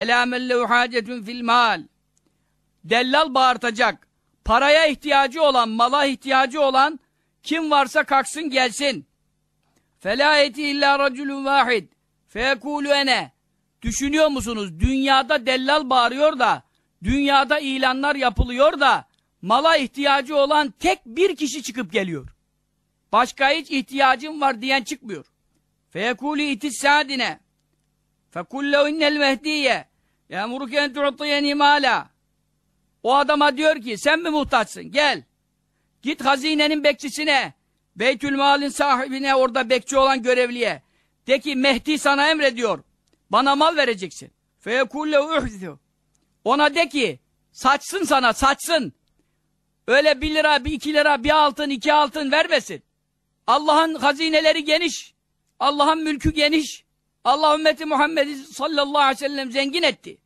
Elâ men lehu hâcetun fil mal. Dellal bağırtacak. Paraya ihtiyacı olan, mala ihtiyacı olan kim varsa kalksın gelsin. Felâ eti illâ raculun vâhid. Feyekûlü ene. Düşünüyor musunuz? Dünyada dellal bağırıyor da, dünyada ilanlar yapılıyor da, mala ihtiyacı olan tek bir kişi çıkıp geliyor. Başka hiç ihtiyacım var diyen çıkmıyor. Feyekûlü itis sâdine. Fekullehu innel mehdiye. Yâmuruke en tu'tiyeni mâlâ. O adama diyor ki sen mi muhtaçsın? Gel. Git hazinenin bekçisine. Beytülmal'in sahibine orada bekçi olan görevliye. De ki Mehdi sana emrediyor. Bana mal vereceksin. Feyekullehu uhzu. Ona de ki saçsın sana saçsın. Öyle bir lira, bir iki lira, bir altın, iki altın vermesin. Allah'ın hazineleri geniş. Allah'ın mülkü geniş. Allah ümmeti Muhammed'i sallallahu aleyhi ve sellem zengin etti.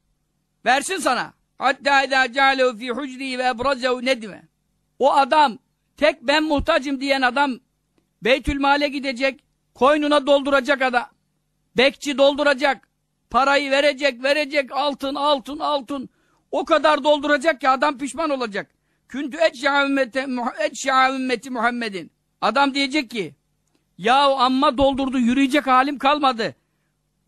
Versin sana. Hatta idâ cealehu fî hucri ve ebrazehu nedime. O adam, tek ben muhtacım diyen adam, Beytülmal'e gidecek, koynuna dolduracak adam. Bekçi dolduracak, parayı verecek, verecek, altın, altın, altın. O kadar dolduracak ki adam pişman olacak. Küntü etşâ ümmeti Muhammed'in. Adam diyecek ki, yahu amma doldurdu, yürüyecek halim kalmadı.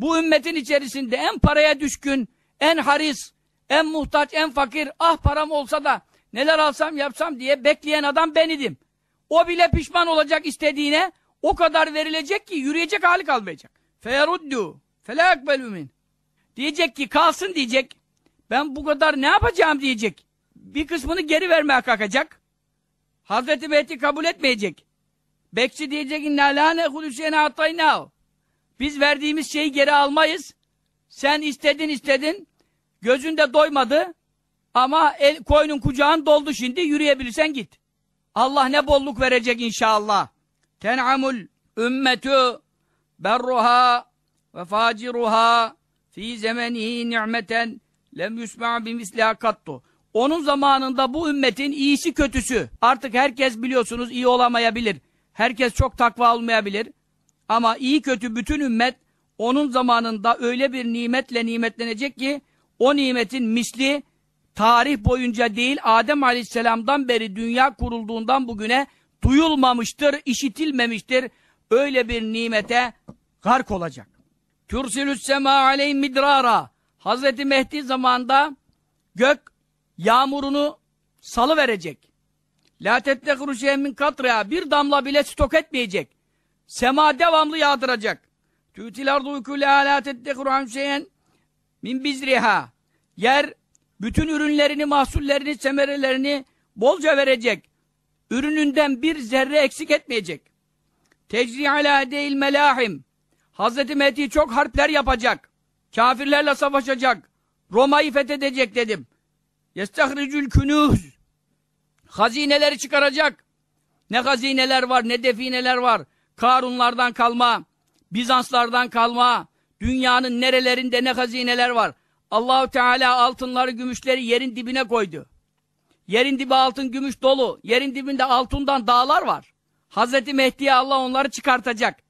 Bu ümmetin içerisinde en paraya düşkün, en haris, en muhtaç, en fakir, ah param olsa da neler alsam yapsam diye bekleyen adam ben idim. O bile pişman olacak istediğine, o kadar verilecek ki yürüyecek hali kalmayacak. Feyeruddu, felâ ekbelü Diyecek ki kalsın diyecek. Ben bu kadar ne yapacağım diyecek. Bir kısmını geri vermeye kalkacak. Hazreti Mehdi kabul etmeyecek. Bekçi diyecek inna la nehulü şeyne ataynâhu. Biz verdiğimiz şeyi geri almayız. Sen istedin istedin. Gözünde doymadı. Ama el, koynun kucağın doldu şimdi. Yürüyebilirsen git. Allah ne bolluk verecek inşallah. Ten'amul ümmetü berruha ve faciruha fi zemenihi ni'meten lem yusma bimisliha kattu. Onun zamanında bu ümmetin iyisi kötüsü. Artık herkes biliyorsunuz iyi olamayabilir. Herkes çok takva olmayabilir. Ama iyi kötü bütün ümmet onun zamanında öyle bir nimetle nimetlenecek ki o nimetin misli tarih boyunca değil Adem Aleyhisselam'dan beri dünya kurulduğundan bugüne duyulmamıştır, işitilmemiştir. Öyle bir nimete gark olacak. Türsilü's sema aleyhim midrara. Hazreti Mehdi zamanında gök yağmurunu salı verecek. La tettekru min katrya. Bir damla bile stok etmeyecek. Sema devamlı yağdıracak. Tütil ardu ukule la tettekru an şeyen min bizriha. Yer bütün ürünlerini, mahsullerini, semerelerini bolca verecek. Ürününden bir zerre eksik etmeyecek. Tecri ala değil melahim. Hazreti Mehdi çok harpler yapacak. Kafirlerle savaşacak. Roma'yı fethedecek dedim. Yestahricül künüz. Hazineleri çıkaracak. Ne hazineler var, ne defineler var. Karunlardan kalma, Bizanslardan kalma, dünyanın nerelerinde ne hazineler var. Allahu Teala altınları, gümüşleri yerin dibine koydu. Yerin dibi altın, gümüş dolu. Yerin dibinde altından dağlar var. Hazreti Mehdi'ye Allah onları çıkartacak.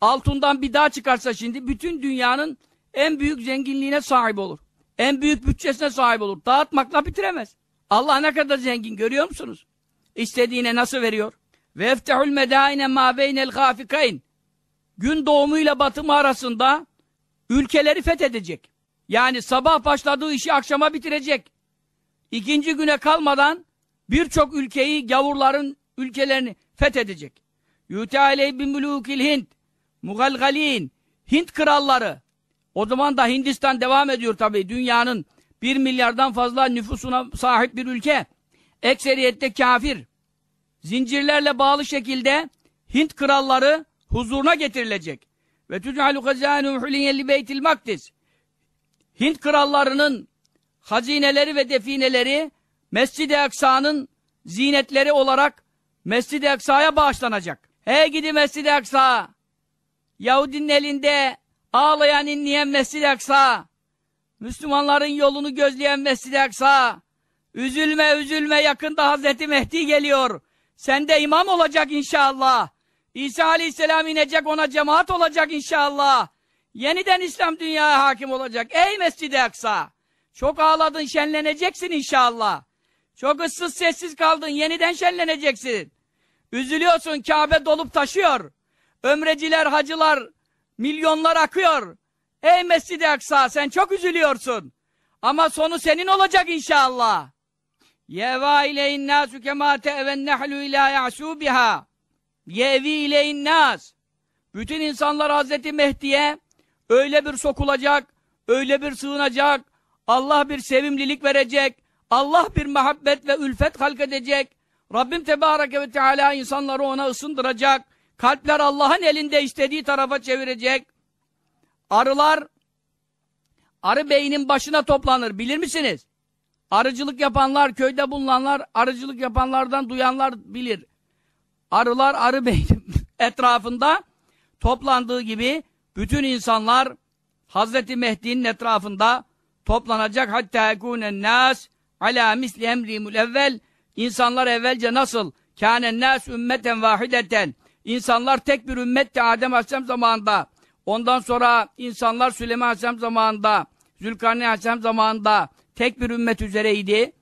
Altından bir dağ çıkarsa şimdi bütün dünyanın en büyük zenginliğine sahip olur. En büyük bütçesine sahip olur. Dağıtmakla bitiremez. Allah ne kadar zengin görüyor musunuz? İstediğine nasıl veriyor? Ve eftehul medaine ma beynel gafikayn. Gün doğumuyla batımı arasında ülkeleri fethedecek. Yani sabah başladığı işi akşama bitirecek. İkinci güne kalmadan birçok ülkeyi, gavurların ülkelerini fethedecek. Yüte aleyh bin mülûkil Hint, mugalgalin, Hint kralları. O zaman da Hindistan devam ediyor tabii. Dünyanın bir milyardan fazla nüfusuna sahip bir ülke. Ekseriyette kafir. Zincirlerle bağlı şekilde Hint kralları huzuruna getirilecek. Ve tüc'alu hazânu huliyelli beytil makdis. Hint krallarının hazineleri ve defineleri Mescid-i Aksa'nın zinetleri olarak Mescid-i Aksa'ya bağışlanacak. Hey gidi Mescid-i Aksa! Yahudinin elinde ağlayan inleyen Mescid-i Aksa! Müslümanların yolunu gözleyen Mescid-i Aksa! Üzülme üzülme yakında Hazreti Mehdi geliyor. Sen de imam olacak inşallah. İsa Aleyhisselam inecek ona cemaat olacak inşallah. Yeniden İslam dünyaya hakim olacak. Ey Mescid-i Aksa! Çok ağladın, şenleneceksin inşallah. Çok ıssız sessiz kaldın, yeniden şenleneceksin. Üzülüyorsun, Kabe dolup taşıyor. Ömreciler, hacılar, milyonlar akıyor. Ey Mescid-i Aksa, sen çok üzülüyorsun. Ama sonu senin olacak inşallah. Yeva ileyin nasu kema te'ven nehlu ila ya'su biha. Yevi ileyin nas. Bütün insanlar Hazreti Mehdi'ye öyle bir sokulacak, öyle bir sığınacak, Allah bir sevimlilik verecek, Allah bir muhabbet ve ülfet halk edecek. Rabbim Tebareke ve Teala insanları ona ısındıracak. Kalpler Allah'ın elinde istediği tarafa çevirecek. Arılar, arı beynin başına toplanır. Bilir misiniz? Arıcılık yapanlar, köyde bulunanlar, arıcılık yapanlardan duyanlar bilir. Arılar arı beynin etrafında toplandığı gibi bütün insanlar Hazreti Mehdi'nin etrafında toplanacak. Hatta yekûnen nas ala misli emrimul evvel insanlar evvelce nasıl? Kânen nas ümmeten vahideten insanlar tek bir ümmetti Adem Aleyhisselam zamanında. Ondan sonra insanlar Süleyman Aleyhisselam zamanında Zülkarneyn Aleyhisselam zamanında tek bir ümmet üzereydi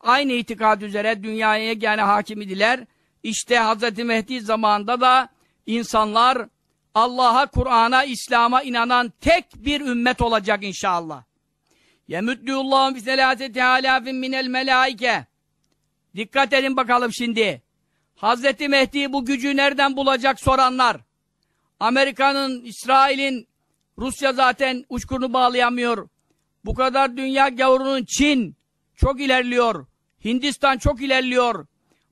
aynı itikad üzere dünyaya yani hakim idiler işte Hazreti Mehdi zamanında da insanlar Allah'a, Kur'an'a, İslam'a inanan tek bir ümmet olacak inşallah. Yemüddüllahum biselâseti alâfin minel melâike. Dikkat edin bakalım şimdi. Hazreti Mehdi bu gücü nereden bulacak soranlar. Amerika'nın, İsrail'in, Rusya zaten uçkurunu bağlayamıyor. Bu kadar dünya gavurunun Çin çok ilerliyor. Hindistan çok ilerliyor.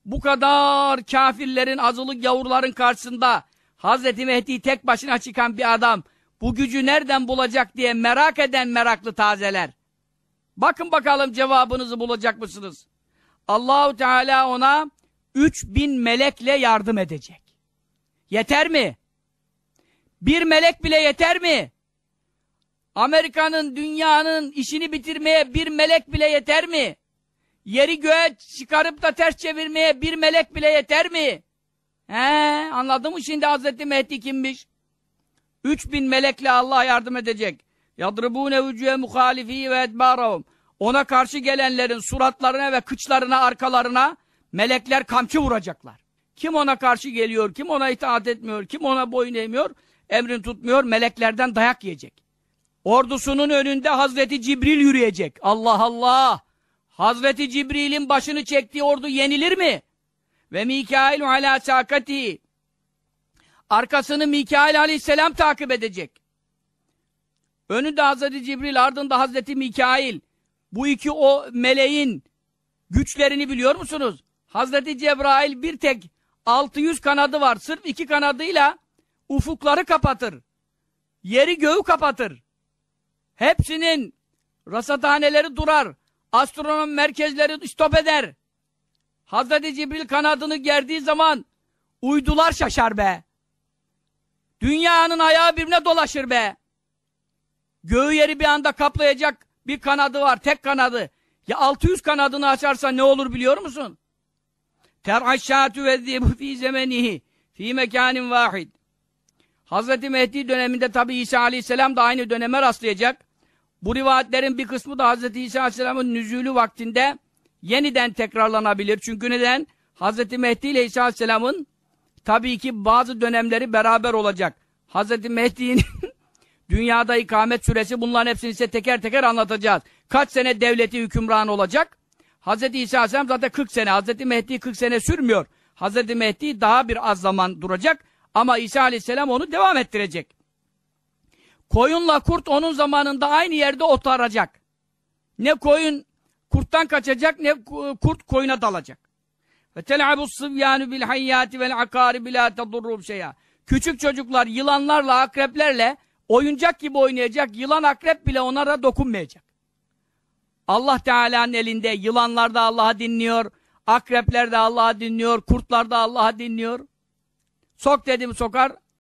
Bu kadar kafirlerin, azılık gavurların karşısında Hazreti Mehdi tek başına çıkan bir adam bu gücü nereden bulacak diye merak eden meraklı tazeler. Bakın bakalım cevabınızı bulacak mısınız? Allahu Teala ona 3000 melekle yardım edecek. Yeter mi? Bir melek bile yeter mi? Amerika'nın, dünyanın işini bitirmeye bir melek bile yeter mi? Yeri göğe çıkarıp da ters çevirmeye bir melek bile yeter mi? He, anladın mı şimdi Hazreti Mehdi kimmiş? 3000 melekle Allah yardım edecek. Yadribune vücühe muhalifi ve edbarahum. Ona karşı gelenlerin suratlarına ve kıçlarına, arkalarına melekler kamçı vuracaklar. Kim ona karşı geliyor, kim ona itaat etmiyor, kim ona boyun eğmiyor, emrin tutmuyor, meleklerden dayak yiyecek. Ordusunun önünde Hazreti Cibril yürüyecek. Allah Allah! Hazreti Cibril'in başını çektiği ordu yenilir mi? Ve Mikail ala sakati. Arkasını Mikail aleyhisselam takip edecek. Önünde Hazreti Cibril, ardında Hazreti Mikail. Bu iki o meleğin güçlerini biliyor musunuz? Hazreti Cebrail bir tek 600 kanadı var. Sırf iki kanadıyla ufukları kapatır. Yeri göğü kapatır. Hepsinin rasathaneleri durar. Astronom merkezleri stop eder. Hazreti Cibril kanadını gerdiği zaman uydular şaşar be. Dünyanın ayağı birbirine dolaşır be. Göğü yeri bir anda kaplayacak bir kanadı var, tek kanadı. Ya 600 kanadını açarsa ne olur biliyor musun? Ter'aşşâtü ve zîbü fî zemenihi fî mekânin vâhid. Hazreti Mehdi döneminde tabi İsa aleyhisselam da aynı döneme rastlayacak. Bu rivayetlerin bir kısmı da Hazreti İsa aleyhisselamın nüzülü vaktinde yeniden tekrarlanabilir. Çünkü neden? Hazreti Mehdi ile İsa aleyhisselamın tabii ki bazı dönemleri beraber olacak. Hazreti Mehdi'nin dünyada ikamet süresi bunların hepsini size teker teker anlatacağız. Kaç sene devleti hükümran olacak? Hazreti İsa aleyhisselam zaten 40 sene. Hazreti Mehdi 40 sene sürmüyor. Hazreti Mehdi daha bir az zaman duracak. Ama İsa aleyhisselam onu devam ettirecek. Koyunla kurt onun zamanında aynı yerde otaracak. Ne koyun kurttan kaçacak ne kurt koyuna dalacak. Ve tel'abu sıvyanu bil hayyati vel akari la tadurrum şeya. Küçük çocuklar yılanlarla, akreplerle oyuncak gibi oynayacak. Yılan akrep bile onlara dokunmayacak. Allah Teala'nın elinde yılanlar da Allah'ı dinliyor, akrepler de Allah'ı dinliyor, kurtlar da Allah'ı dinliyor. Sok dedim sokar,